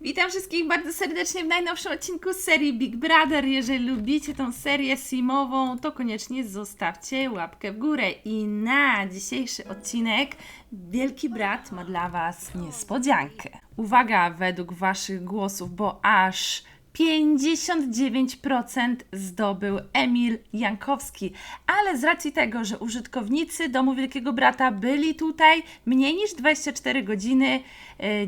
Witam wszystkich bardzo serdecznie w najnowszym odcinku serii Big Brother. Jeżeli lubicie tą serię simową, to koniecznie zostawcie łapkę w górę. I na dzisiejszy odcinek Wielki Brat ma dla Was niespodziankę. Uwaga według Waszych głosów, bo aż 59% zdobył Emil Jankowski, ale z racji tego, że użytkownicy Domu Wielkiego Brata byli tutaj mniej niż 24 godziny,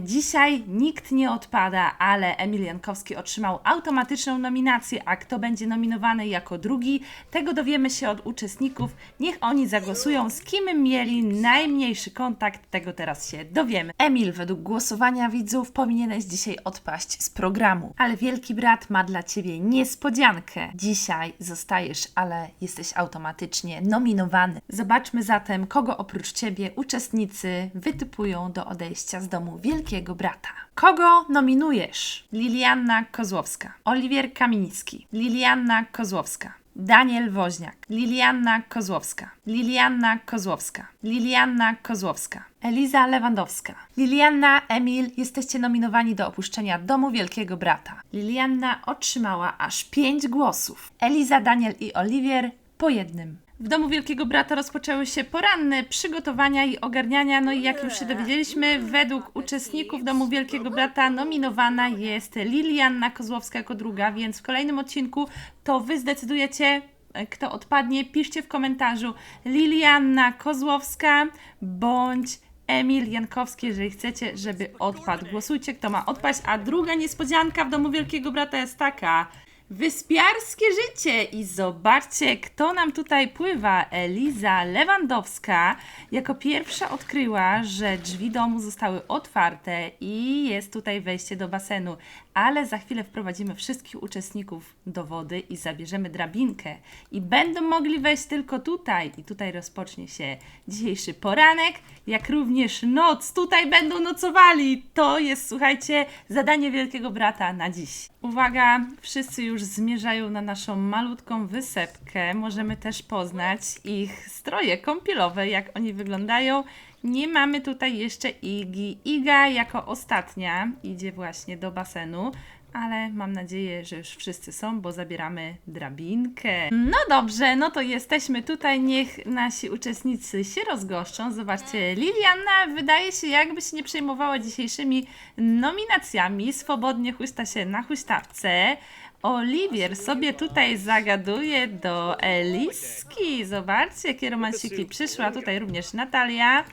dzisiaj nikt nie odpada, ale Emil Jankowski otrzymał automatyczną nominację, a kto będzie nominowany jako drugi, tego dowiemy się od uczestników. Niech oni zagłosują, z kim mieli najmniejszy kontakt, tego teraz się dowiemy. Emil, według głosowania widzów powinieneś dzisiaj odpaść z programu, ale Wielki Brat ma dla Ciebie niespodziankę. Dzisiaj zostajesz, ale jesteś automatycznie nominowany. Zobaczmy zatem, kogo oprócz Ciebie uczestnicy wytypują do odejścia z domu Wielkiego Brata. Kogo nominujesz? Lilianna Kozłowska, Oliwier Kamiński, Lilianna Kozłowska, Daniel Woźniak, Lilianna Kozłowska, Lilianna Kozłowska, Lilianna Kozłowska, Eliza Lewandowska. Lilianna, Emil, jesteście nominowani do opuszczenia Domu Wielkiego Brata. Lilianna otrzymała aż 5 głosów. Eliza, Daniel i Oliwier po jednym. W Domu Wielkiego Brata rozpoczęły się poranne przygotowania i ogarniania, no i jak już się dowiedzieliśmy, według uczestników Domu Wielkiego Brata nominowana jest Lilianna Kozłowska jako druga, więc w kolejnym odcinku to Wy zdecydujecie, e, kto odpadnie. Piszcie w komentarzu Lilianna Kozłowska bądź Emil Jankowski, jeżeli chcecie, żeby odpadł. Głosujcie, kto ma odpaść. A druga niespodzianka w Domu Wielkiego Brata jest taka. Wyspiarskie życie i zobaczcie, kto nam tutaj pływa. Eliza Lewandowska jako pierwsza odkryła, że drzwi domu zostały otwarte i jest tutaj wejście do basenu, ale za chwilę wprowadzimy wszystkich uczestników do wody i zabierzemy drabinkę i będą mogli wejść tylko tutaj i tutaj rozpocznie się dzisiejszy poranek, jak również noc. Tutaj będą nocowali. To jest, słuchajcie, zadanie Wielkiego Brata na dziś. Uwaga, wszyscy już zmierzają na naszą malutką wysepkę. Możemy też poznać ich stroje kąpielowe, jak oni wyglądają. Nie mamy tutaj jeszcze Igi. Iga jako ostatnia idzie właśnie do basenu. Ale mam nadzieję, że już wszyscy są, bo zabieramy drabinkę. No dobrze, no to jesteśmy tutaj. Niech nasi uczestnicy się rozgoszczą. Zobaczcie, Liliana wydaje się, jakby się nie przejmowała dzisiejszymi nominacjami. Swobodnie huśta się na huśtawce. Oliwier sobie tutaj zagaduje do Eliski. Zobaczcie, jakie romansiki. Przyszła tutaj również Natalia.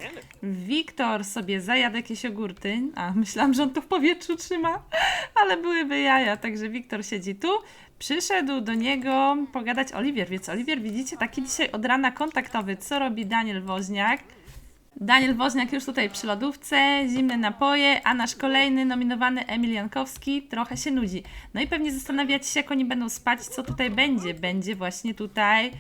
Wiktor sobie zajadł jakieś ogórty. A, myślałam, że on to w powietrzu trzyma, ale byłyby jaja, także Wiktor siedzi tu. Przyszedł do niego pogadać Oliwier, więc Oliwier, widzicie, taki dzisiaj od rana kontaktowy. Co robi Daniel Woźniak? Daniel Woźniak już tutaj przy lodówce, zimne napoje, a nasz kolejny nominowany Emil Jankowski trochę się nudzi. No i pewnie zastanawiacie się, jak oni będą spać, co tutaj będzie. Będzie właśnie tutaj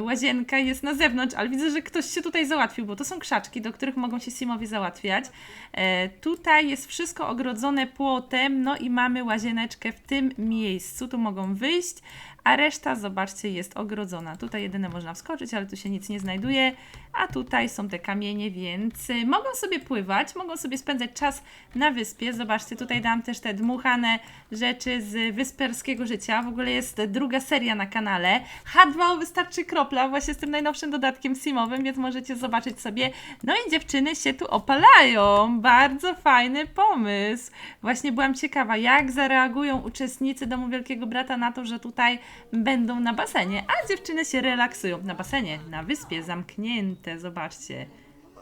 łazienka jest na zewnątrz, ale widzę, że ktoś się tutaj załatwił, bo to są krzaczki, do których mogą się simowie załatwiać. E, tutaj jest wszystko ogrodzone płotem, no i mamy łazieneczkę w tym miejscu, tu mogą wyjść, a reszta, zobaczcie, jest ogrodzona. Tutaj jedyne można wskoczyć, ale tu się nic nie znajduje, a tutaj są te kamienie, więc y, mogą sobie pływać, mogą sobie spędzać czas na wyspie. Zobaczcie, tutaj dam też te dmuchane rzeczy z wysperskiego życia. W ogóle jest druga seria na kanale. H2 wystarczy kropla, właśnie z tym najnowszym dodatkiem simowym, więc możecie zobaczyć sobie. No i dziewczyny się tu opalają. Bardzo fajny pomysł. Właśnie byłam ciekawa, jak zareagują uczestnicy Domu Wielkiego Brata na to, że tutaj będą na basenie, a dziewczyny się relaksują na basenie, na wyspie, zamknięte, zobaczcie.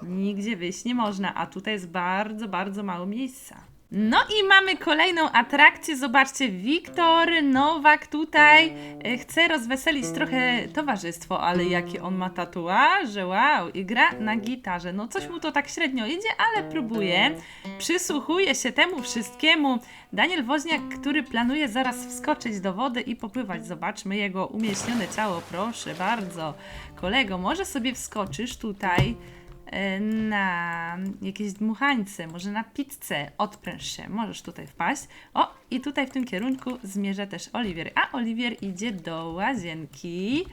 Nigdzie wyjść nie można, a tutaj jest bardzo, bardzo mało miejsca. No i mamy kolejną atrakcję. Zobaczcie, Wiktor Nowak tutaj e, chce rozweselić trochę towarzystwo, ale jakie on ma tatuaże, wow, i gra na gitarze. No coś mu to tak średnio idzie, ale próbuje. Przysłuchuje się temu wszystkiemu. Daniel Woźniak, który planuje zaraz wskoczyć do wody i popływać. Zobaczmy jego umieśnione ciało, proszę bardzo. Kolego, może sobie wskoczysz tutaj na jakieś dmuchańce, może na pizzę, odpręż się, możesz tutaj wpaść. O, i tutaj w tym kierunku zmierza też Oliwier, a Oliwier idzie do łazienki.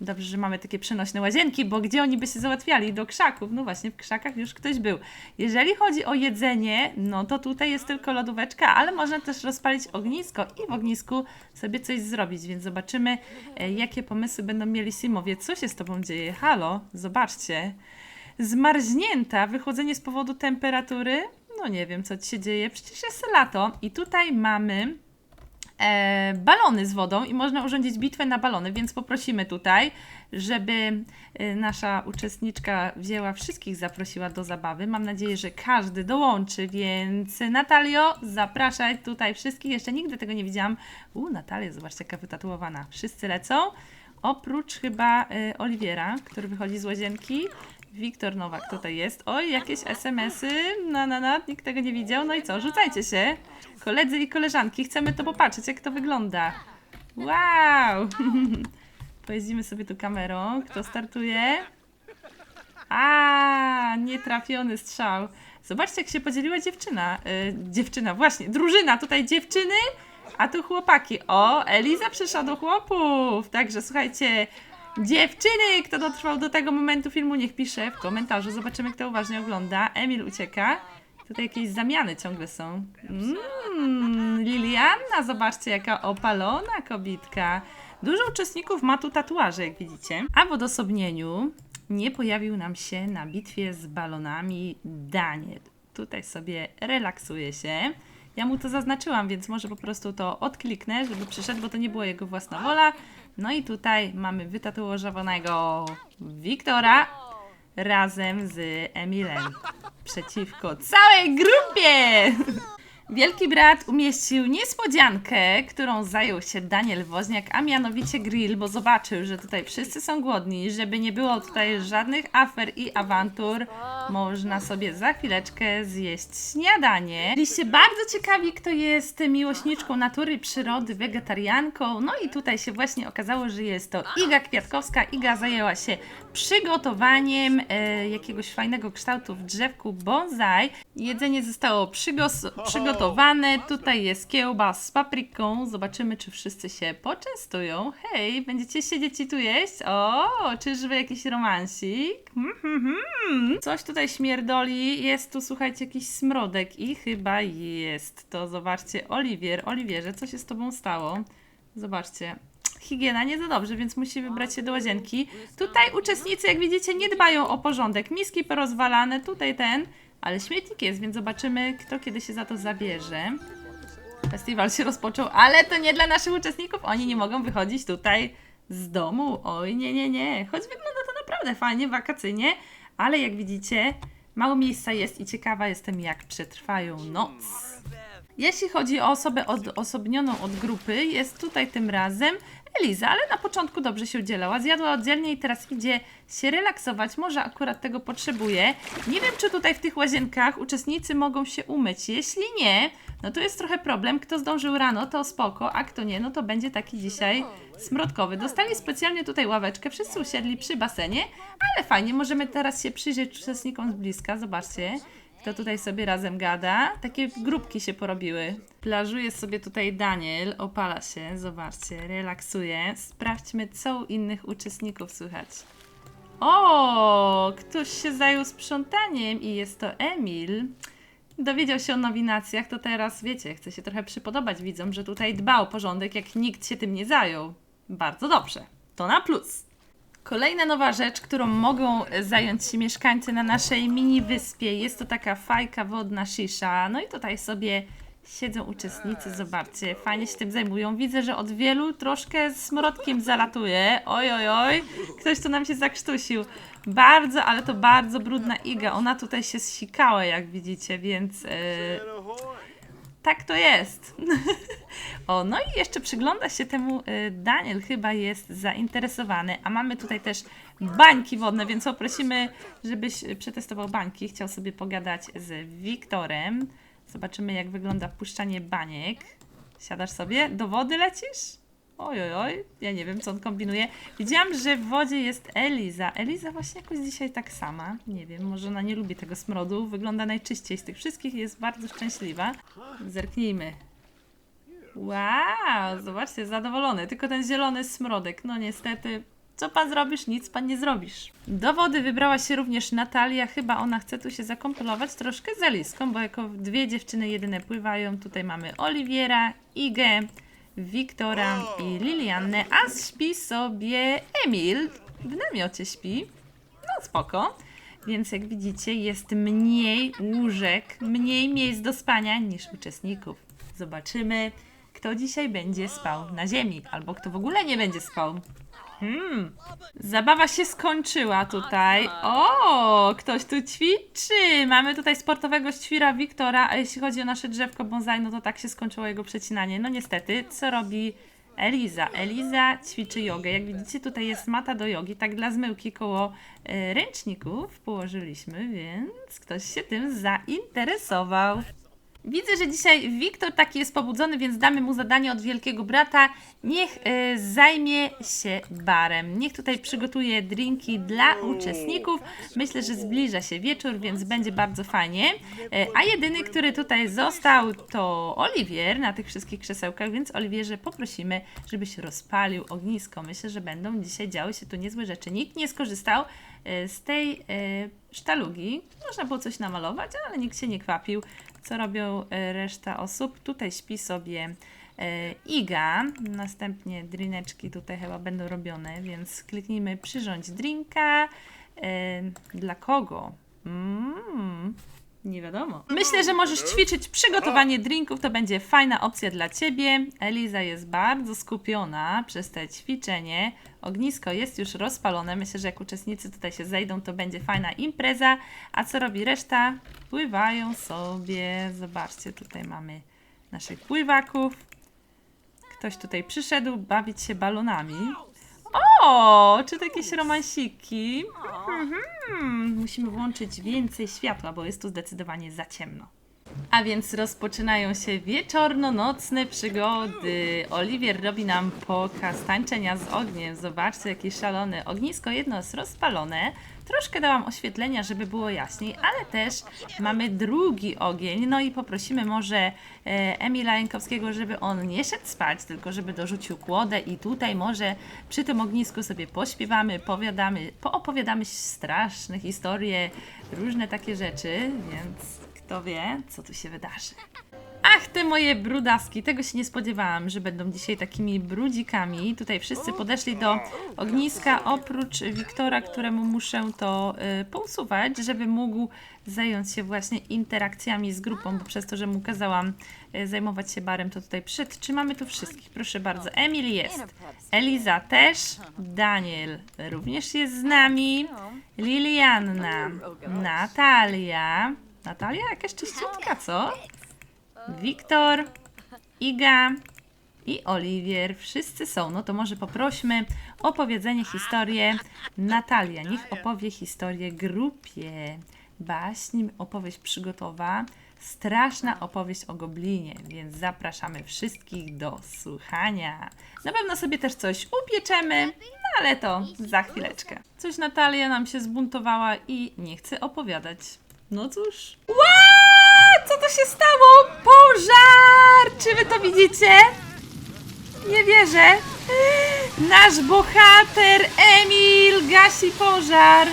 Dobrze, że mamy takie przenośne łazienki, bo gdzie oni by się załatwiali? Do krzaków. No właśnie, w krzakach już ktoś był. Jeżeli chodzi o jedzenie, no to tutaj jest tylko lodóweczka, ale można też rozpalić ognisko i w ognisku sobie coś zrobić, więc zobaczymy, e, jakie pomysły będą mieli Simowie. Co się z tobą dzieje? Halo, zobaczcie. Zmarznięta, wychodzenie z powodu temperatury. No nie wiem, co ci się dzieje. Przecież jest lato i tutaj mamy e, balony z wodą i można urządzić bitwę na balony, więc poprosimy tutaj, żeby e, nasza uczestniczka wzięła wszystkich, zaprosiła do zabawy. Mam nadzieję, że każdy dołączy, więc Natalio, zapraszaj tutaj wszystkich. Jeszcze nigdy tego nie widziałam. U, Natalia, zobaczcie, jaka wytatuowana. Wszyscy lecą. Oprócz chyba y, Oliwiera, który wychodzi z łazienki. Wiktor Nowak tutaj jest. Oj, jakieś SMS-y. Na, na, na, nikt tego nie widział. No i co, rzucajcie się. Koledzy i koleżanki, chcemy to popatrzeć, jak to wygląda. Wow! Pojeździmy sobie tu kamerą. Kto startuje? A, nietrafiony strzał. Zobaczcie, jak się podzieliła dziewczyna. Y, dziewczyna, właśnie, drużyna. Tutaj dziewczyny, a tu chłopaki. O, Eliza przyszła do chłopów. Także słuchajcie, dziewczyny, kto dotrwał do tego momentu filmu, niech pisze w komentarzu. Zobaczymy, kto uważnie ogląda. Emil ucieka. Tutaj jakieś zamiany ciągle są. Mm, Liliana, zobaczcie, jaka opalona kobitka. Dużo uczestników ma tu tatuaże, jak widzicie. A w odosobnieniu nie pojawił nam się na bitwie z balonami Daniel. Tutaj sobie relaksuje się. Ja mu to zaznaczyłam, więc może po prostu to odkliknę, żeby przyszedł, bo to nie była jego własna wola. No i tutaj mamy wytatuowanego Wiktora razem z Emilem przeciwko całej grupie. Wielki brat umieścił niespodziankę, którą zajął się Daniel Woźniak, a mianowicie grill, bo zobaczył, że tutaj wszyscy są głodni, żeby nie było tutaj żadnych afer i awantur. Można sobie za chwileczkę zjeść śniadanie. Byliście bardzo ciekawi, kto jest miłośniczką natury, przyrody, wegetarianką. No i tutaj się właśnie okazało, że jest to Iga Kwiatkowska. Iga zajęła się przygotowaniem e, jakiegoś fajnego kształtu w drzewku bonsai. Jedzenie zostało przygos- przygotowane. Tutaj jest kiełba z papryką. Zobaczymy, czy wszyscy się poczęstują. Hej, będziecie siedzieć i tu jeść? O, czyżby jakiś romansik? Hmm, hmm, hmm. Coś tutaj śmierdoli. Jest tu, słuchajcie, jakiś smrodek i chyba jest to. Zobaczcie, Oliwier. Oliwierze, co się z tobą stało? Zobaczcie. Higiena nie za dobrze, więc musi wybrać się do łazienki. Tutaj uczestnicy, jak widzicie, nie dbają o porządek. Miski porozwalane, tutaj ten, ale śmietnik jest, więc zobaczymy, kto kiedy się za to zabierze. Festiwal się rozpoczął, ale to nie dla naszych uczestników. Oni nie mogą wychodzić tutaj z domu. Oj, nie, nie, nie. Choć wygląda to naprawdę fajnie, wakacyjnie, ale jak widzicie, mało miejsca jest i ciekawa jestem, jak przetrwają noc. Jeśli chodzi o osobę odosobnioną od grupy, jest tutaj tym razem Eliza, ale na początku dobrze się udzielała. Zjadła oddzielnie i teraz idzie się relaksować. Może akurat tego potrzebuje. Nie wiem, czy tutaj w tych łazienkach uczestnicy mogą się umyć. Jeśli nie, no to jest trochę problem. Kto zdążył rano, to spoko, a kto nie, no to będzie taki dzisiaj smrodkowy. Dostali specjalnie tutaj ławeczkę, wszyscy usiedli przy basenie, ale fajnie, możemy teraz się przyjrzeć uczestnikom z bliska. Zobaczcie. Kto tutaj sobie razem gada? Takie grupki się porobiły. Plażuje sobie tutaj Daniel, opala się, zobaczcie, relaksuje. Sprawdźmy, co u innych uczestników słychać. O, ktoś się zajął sprzątaniem i jest to Emil. Dowiedział się o nowinacjach, to teraz wiecie, chce się trochę przypodobać widzom, że tutaj dba o porządek, jak nikt się tym nie zajął. Bardzo dobrze. To na plus. Kolejna nowa rzecz, którą mogą zająć się mieszkańcy na naszej mini wyspie, jest to taka fajka wodna shisha. No i tutaj sobie siedzą uczestnicy, zobaczcie, fajnie się tym zajmują. Widzę, że od wielu troszkę smrodkiem zalatuje. Oj, oj, oj, ktoś tu nam się zakrztusił. Bardzo, ale to bardzo brudna iga. Ona tutaj się zsikała, jak widzicie, więc... Yy, tak to jest. o, no i jeszcze przygląda się temu y, Daniel, chyba jest zainteresowany. A mamy tutaj też bańki wodne, więc poprosimy, żebyś przetestował bańki. Chciał sobie pogadać z Wiktorem. Zobaczymy, jak wygląda wpuszczanie baniek. Siadasz sobie? Do wody lecisz? Oj, oj, oj, ja nie wiem, co on kombinuje. Widziałam, że w wodzie jest Eliza. Eliza właśnie jakoś dzisiaj tak sama. Nie wiem, może ona nie lubi tego smrodu. Wygląda najczyściej z tych wszystkich, jest bardzo szczęśliwa. Zerknijmy. Wow, zobaczcie, zadowolony. Tylko ten zielony smrodek. No niestety, Co pan zrobisz? Nic pan nie zrobisz. Do wody wybrała się również Natalia. Chyba ona chce tu się zakąpolować troszkę z Eliską, bo jako dwie dziewczyny jedyne pływają. Tutaj mamy Oliwiera, Igę, Wiktora i Liliannę, a śpi sobie Emil. W namiocie śpi. No spoko. Więc jak widzicie, jest mniej łóżek, mniej miejsc do spania niż uczestników. Zobaczymy, kto dzisiaj będzie spał na ziemi, albo kto w ogóle nie będzie spał. Hmm. Zabawa się skończyła tutaj. O, ktoś tu ćwiczy. Mamy tutaj sportowego świra Wiktora, a jeśli chodzi o nasze drzewko bonsai, no to tak się skończyło jego przecinanie. No niestety, co robi Eliza? Eliza ćwiczy jogę. Jak widzicie, tutaj jest mata do jogi, tak dla zmyłki koło e, ręczników położyliśmy, więc ktoś się tym zainteresował. Widzę, że dzisiaj Wiktor taki jest pobudzony, więc damy mu zadanie od wielkiego brata. Niech e, zajmie się barem. Niech tutaj przygotuje drinki dla uczestników. Myślę, że zbliża się wieczór, więc będzie bardzo fajnie. E, a jedyny, który tutaj został, to Oliwier na tych wszystkich krzesełkach, więc Oliwierze poprosimy, żebyś rozpalił ognisko. Myślę, że będą dzisiaj działy się tu niezłe rzeczy. Nikt nie skorzystał e, z tej e, sztalugi. Można było coś namalować, ale nikt się nie kwapił. Co robią e, reszta osób? Tutaj śpi sobie e, Iga. Następnie drineczki tutaj chyba będą robione, więc kliknijmy przyrządź drinka. E, Dla kogo? Mm, nie wiadomo. Myślę, że możesz ćwiczyć przygotowanie drinków, to będzie fajna opcja dla Ciebie. Eliza jest bardzo skupiona przez te ćwiczenie. Ognisko jest już rozpalone. Myślę, że jak uczestnicy tutaj się zejdą, to będzie fajna impreza. A co robi reszta? Pływają sobie. Zobaczcie, tutaj mamy naszych pływaków. Ktoś tutaj przyszedł bawić się balonami. O, czy to jakieś romansiki? Mhm. Musimy włączyć więcej światła, bo jest tu zdecydowanie za ciemno. A więc rozpoczynają się wieczorno-nocne przygody. Oliwier robi nam pokaz tańczenia z ogniem. Zobaczcie, jakie szalone ognisko. Jedno jest rozpalone. Troszkę dałam oświetlenia, żeby było jaśniej, ale też mamy drugi ogień. No i poprosimy może e, Emila Jankowskiego, żeby on nie szedł spać, tylko żeby dorzucił kłodę i tutaj może przy tym ognisku sobie pośpiewamy, powiadamy, poopowiadamy straszne historie, różne takie rzeczy, więc kto wie, co tu się wydarzy. Ach, te moje brudaski, tego się nie spodziewałam, że będą dzisiaj takimi brudzikami. Tutaj wszyscy podeszli do ogniska, oprócz Wiktora, któremu muszę to y, pousuwać, żeby mógł zająć się właśnie interakcjami z grupą, bo przez to, że mu kazałam y, zajmować się barem, to tutaj przed. Czy mamy tu wszystkich? Proszę bardzo. Emil jest, Eliza też, Daniel również jest z nami, Lilianna, Natalia, Natalia jakaś czyściutka, co? Wiktor, Iga i Oliwier. Wszyscy są. No to może poprośmy o powiedzenie historię Natalia. Niech opowie historię grupie. Baśń, opowieść przygotowa. Straszna opowieść o goblinie, więc zapraszamy wszystkich do słuchania. Na pewno sobie też coś upieczemy, no ale to za chwileczkę. Coś Natalia nam się zbuntowała i nie chce opowiadać. No cóż. Ła! Co to się stało? Pożar! Czy wy to widzicie? Nie wierzę. Nasz bohater Emil gasi pożar.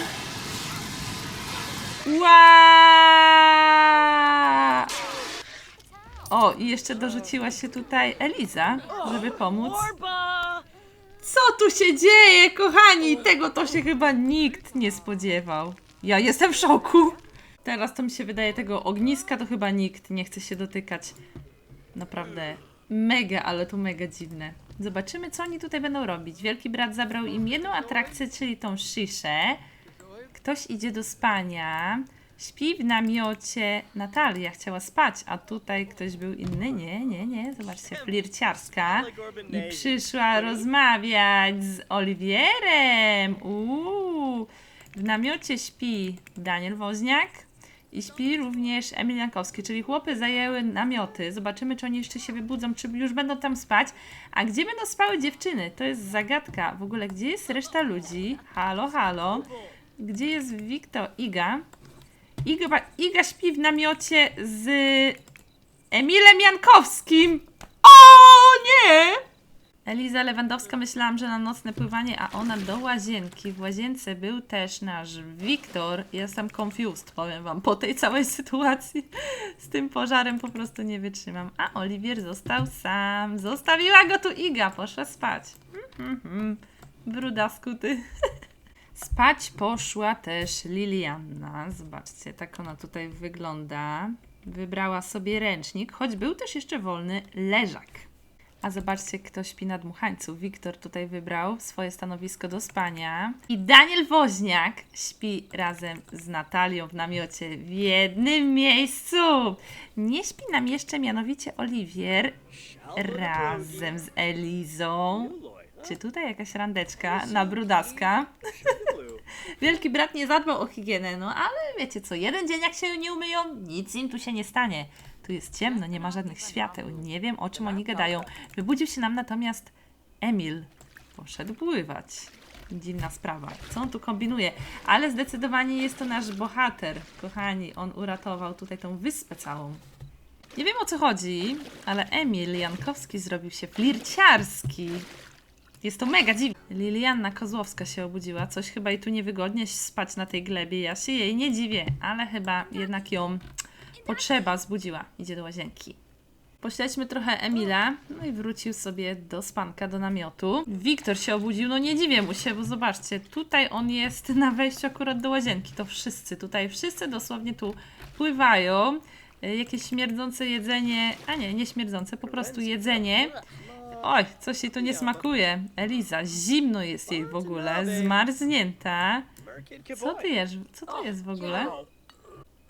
Ła! O, i jeszcze dorzuciła się tutaj Eliza, żeby pomóc. Co tu się dzieje, kochani? Tego to się chyba nikt nie spodziewał. Ja jestem w szoku. Teraz to mi się wydaje tego ogniska, to chyba nikt nie chce się dotykać. Naprawdę mega, ale to mega dziwne. Zobaczymy, co oni tutaj będą robić. Wielki brat zabrał im jedną atrakcję, czyli tą sziszę. Ktoś idzie do spania. Śpi w namiocie. Natalia chciała spać, a tutaj ktoś był inny. Nie, nie, nie. Zobaczcie, flirciarska. I przyszła rozmawiać z Oliwierem. Uuu. W namiocie śpi Daniel Woźniak i śpi również Emil Jankowski, czyli chłopy zajęły namioty. Zobaczymy, czy oni jeszcze się wybudzą, czy już będą tam spać. A gdzie będą spały dziewczyny? To jest zagadka. W ogóle, gdzie jest reszta ludzi? Halo, halo. Gdzie jest Wiktor Iga? Iga, Iga śpi w namiocie z Emilem Jankowskim. O nie! Eliza Lewandowska myślałam, że na nocne pływanie, a ona do łazienki. W łazience był też nasz Wiktor. Jestem confused, powiem wam, po tej całej sytuacji. Z tym pożarem po prostu nie wytrzymam. A Oliwier został sam. Zostawiła go tu Iga, poszła spać. Mhm, mhm. Brudasku ty. Spać poszła też Lilianna. Zobaczcie, tak ona tutaj wygląda. Wybrała sobie ręcznik, choć był też jeszcze wolny leżak. A zobaczcie, kto śpi na dmuchańcu. Wiktor tutaj wybrał swoje stanowisko do spania. I Daniel Woźniak śpi razem z Natalią w namiocie w jednym miejscu. Nie śpi nam jeszcze mianowicie Oliwier razem z Elizą. Czy tutaj jakaś randeczka na brudaska? Wielki brat nie zadbał o higienę, no ale wiecie co, jeden dzień jak się nie umyją, nic im tu się nie stanie. Tu jest ciemno, nie ma żadnych świateł, nie wiem o czym oni gadają. Wybudził się nam natomiast Emil. Poszedł pływać. Dziwna sprawa. Co on tu kombinuje? Ale zdecydowanie jest to nasz bohater. Kochani, on uratował tutaj tą wyspę całą. Nie wiem o co chodzi, ale Emil Jankowski zrobił się flirciarski. Jest to mega dziwne. Lilianna Kozłowska się obudziła. Coś chyba jej tu niewygodnie spać na tej glebie. Ja się jej nie dziwię, ale chyba jednak ją potrzeba zbudziła. Idzie do łazienki. Pośledźmy trochę Emila, no i wrócił sobie do spanka, do namiotu. Wiktor się obudził, no nie dziwię mu się, bo zobaczcie, tutaj on jest na wejściu akurat do łazienki. To wszyscy tutaj, wszyscy dosłownie tu pływają. Jakieś śmierdzące jedzenie, a nie, nie śmierdzące, po prostu jedzenie. Oj, coś jej tu nie smakuje. Eliza, zimno jest jej w ogóle, zmarznięta. Co ty jesz? Co to jest w ogóle?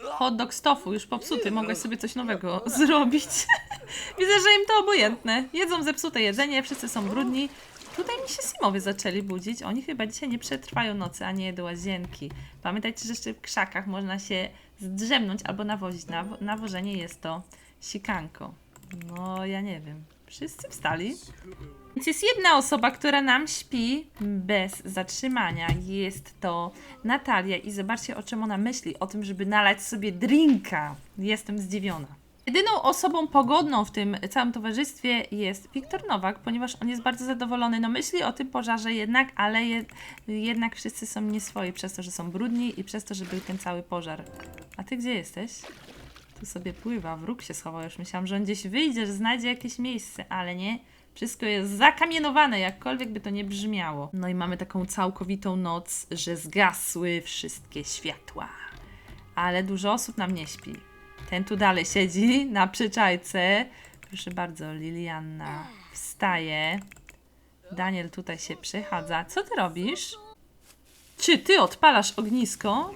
Hot dog z tofu, już popsuty, mogłaś sobie coś nowego zrobić. Widzę, że im to obojętne. Jedzą zepsute jedzenie, wszyscy są brudni. Tutaj mi się Simowie zaczęli budzić. Oni chyba dzisiaj nie przetrwają nocy, a nie do łazienki. Pamiętajcie, że jeszcze w krzakach można się zdrzemnąć albo nawozić. Nawo- nawożenie jest to sikanko. No, ja nie wiem. Wszyscy wstali. Więc jest jedna osoba, która nam śpi bez zatrzymania. Jest to Natalia i zobaczcie o czym ona myśli. O tym, żeby nalać sobie drinka. Jestem zdziwiona. Jedyną osobą pogodną w tym całym towarzystwie jest Wiktor Nowak, ponieważ on jest bardzo zadowolony. No myśli o tym pożarze jednak, ale je, jednak wszyscy są nieswoi przez to, że są brudni i przez to, że był ten cały pożar. A ty gdzie jesteś? Tu sobie pływa, wróg się schował. Już myślałam, że on gdzieś wyjdzie, że znajdzie jakieś miejsce, ale nie. Wszystko jest zakamienowane, jakkolwiek by to nie brzmiało. No i mamy taką całkowitą noc, że zgasły wszystkie światła. Ale dużo osób nam nie śpi. Ten tu dalej siedzi na przyczajce. Proszę bardzo, Lilianna wstaje. Daniel tutaj się przechadza. Co ty robisz? Czy ty odpalasz ognisko?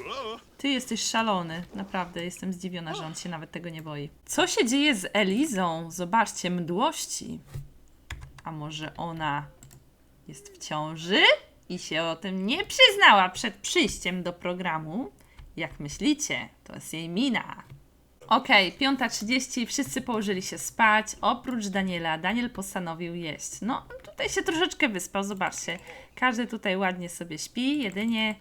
Ty jesteś szalony. Naprawdę, jestem zdziwiona, że on się nawet tego nie boi. Co się dzieje z Elizą? Zobaczcie, mdłości. A może ona jest w ciąży i się o tym nie przyznała przed przyjściem do programu? Jak myślicie, to jest jej mina. Okej, 5.30, wszyscy położyli się spać, oprócz Daniela. Daniel postanowił jeść. No, tutaj się troszeczkę wyspał, zobaczcie. Każdy tutaj ładnie sobie śpi, jedynie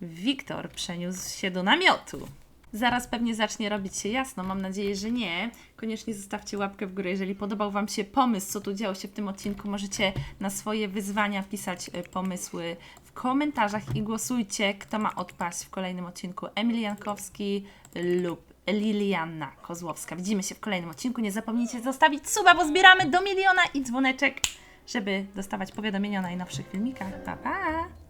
Wiktor przeniósł się do namiotu. Zaraz pewnie zacznie robić się jasno, mam nadzieję, że nie. Koniecznie zostawcie łapkę w górę, jeżeli podobał Wam się pomysł, co tu działo się w tym odcinku. Możecie na swoje wyzwania wpisać y, pomysły w komentarzach i głosujcie, kto ma odpaść w kolejnym odcinku. Emil Jankowski lub Lilianna Kozłowska. Widzimy się w kolejnym odcinku. Nie zapomnijcie zostawić suba, bo zbieramy do miliona i dzwoneczek, żeby dostawać powiadomienia o najnowszych filmikach. Pa, pa!